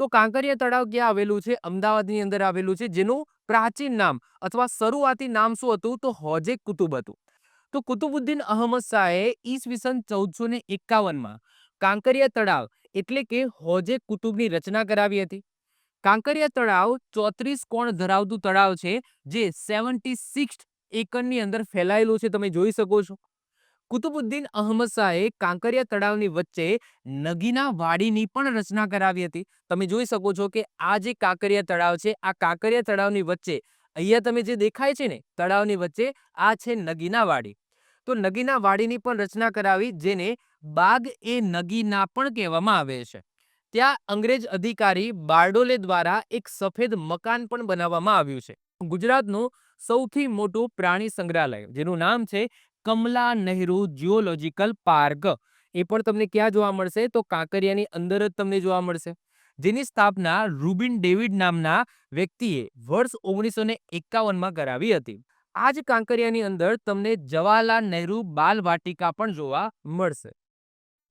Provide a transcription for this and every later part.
તો કાંકરિયા તળાવ ક્યાં આવેલું છે? અમદાવાદની અંદર આવેલું છે, જેનું પ્રાચીન નામ અથવા શરૂઆતી નામ શું હતું? તો હોજે કુતુબ હતું. તો કુતુબુદ્દીન અહમદ શાહે ઈસવીસન ચૌદસો ને એકાવનમાં કાંકરિયા તળાવ એટલે કે હોજે કુતુબની રચના કરાવી હતી. કાંકરિયા તળાવ ચોત્રીસ કોણ ધરાવતું તળાવ છે? જે સેવન્ટી સિક્સ એકરની અંદર ફેલાયેલું છે, તમે જોઈ શકો છો. કુતુબુદ્દીન અહમદ શાહે કાંકરિયા તળાવની વચ્ચે નગીના વાડીની પણ રચના કરાવી હતી. તમે જોઈ શકો છો કે આ જે કાંકરિયા તળાવ છે, આ કાંકરિયા તળાવની વચ્ચે અહીંયા તમે જે દેખાય છે ને, તળાવની વચ્ચે આ છે નગીના વાડી. તો નગીના વાડીની પણ રચના કરાવી જેને બાગ એ નગીના પણ કહેવામાં આવે છે. ત્યાં અંગ્રેજ અધિકારી બારડોલે દ્વારા એક સફેદ મકાન પણ બનાવવામાં આવ્યું છે. ગુજરાતનું સૌથી મોટું પ્રાણી સંગ્રહાલય, જેનું નામ છે કમલા નહેરુ જિયોલોજીકલ પાર્ક. એ પણ તમને ક્યાં જોવા મળશે? તો કાંકરિયાની અંદર જ તમને જોવા મળશે. જેની સ્થાપના રૂબિન ડેવિડ નામના વ્યક્તિએ વર્ષ ઓગણીસો ને એકાવનમાં કરાવી હતી. આ જ કાંકરિયાની અંદર તમને જવાહરલાલ નહેરુ બાલ વાટિકા પણ જોવા મળશે.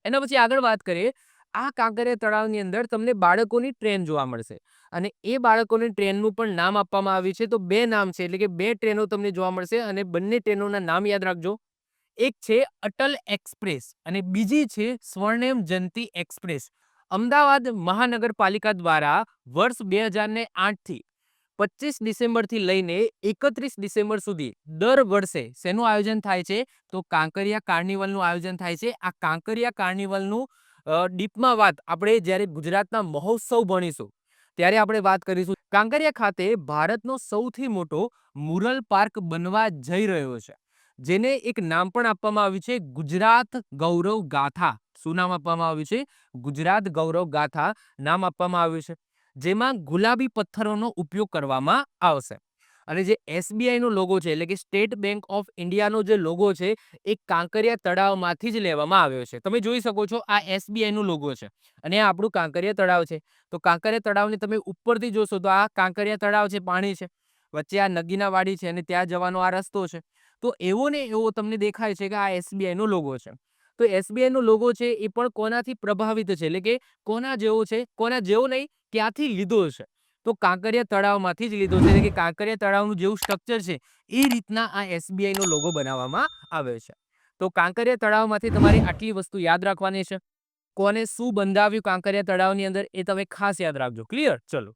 એના પછી આગળ વાત કરીએ આ કાંકરિયા તળાવની અંદર તમને બાળકોની ટ્રેન જોવા મળશે. અને એ બાળકોની ટ્રેનનું પણ નામ આપવામાં આવ્યું છે. તો બે નામ છે. એટલે કે બે ટ્રેનો તમને જોવા મળશે અને બંને ટ્રેનોના નામ યાદ રાખજો. એક છે અટલ એક્સપ્રેસ અને બીજી છે સ્વર્ણેમ જયંતિ એક્સપ્રેસ. અમદાવાદ મહાનગરપાલિકા દ્વારા વર્ષ બે હજાર ને આઠથી પચીસ ડિસેમ્બરથી લઈને એકત્રીસ ડિસેમ્બર સુધી દર વર્ષે શેનું આયોજન થાય છે? તો કાંકરિયા કાર્નિવલનું આયોજન થાય છે. આ કાંકરિયા કાર્નિવલનું ડીપમાં વાત આપણે જ્યારે ગુજરાતના મહોત્સવ ભણીશું, ત્યારે આપણે વાત કરીશું કાંકરિયા ખાતે ભારતનો સૌથી મોટો મુરલ પાર્ક બનવા જઈ રહ્યો છે. જેને એક નામ પણ આપવામાં આવ્યું છે, ગુજરાત ગૌરવ ગાથા. શું નામ આપવામાં આવ્યું છે? ગુજરાત ગૌરવ ગાથા નામ આપવામાં આવ્યું છે. જેમાં ગુલાબી પથ્થરોનો ઉપયોગ કરવામાં આવશે. અને જે એસબીઆઈનો લોગો છે, એટલે કે સ્ટેટ બેંક ઓફ ઇન્ડિયાનો જે લોગો છે, એ કાંકરિયા તળાવમાંથી જ લેવામાં આવ્યો છે. તમે જોઈ શકો છો, આ એસબીઆઈનો લોગો છે. અને આ આપણું કાંકરિયા તળાવ છે. તો કાંકરિયા તળાવને તમે ઉપરથી જોશો, તો આ કાંકરિયા તળાવ છે, પાણી છે. વચ્ચે આ નગીના વાડી છે અને ત્યાં જવાનો આ રસ્તો છે. તો એવો ને એવો તમને દેખાય છે કે આ એસબીઆઈનો લોગો છે. તો એસબીઆઈનો લોગો છે, એ પણ કોનાથી પ્રભાવિત છે? એટલે કે કોના જેવો છે? કોના જેવો નહીં, ક્યાંથી લીધો છે? તો કાંકરિયા તળાવમાંથી જ લીધો છે. એટલે કે કાંકરિયા તળાવનું જેવું સ્ટ્રક્ચર છે, એ રીતના આ એસબીઆઈનો લોગો બનાવવામાં આવ્યો છે. તો કાંકરિયા તળાવમાંથી તમારે આટલી વસ્તુ યાદ રાખવાની છે. કોને શું બંધાવ્યું કાંકરિયા તળાવની અંદર એ તમે ખાસ યાદ રાખજો. ક્લિયર ચલો.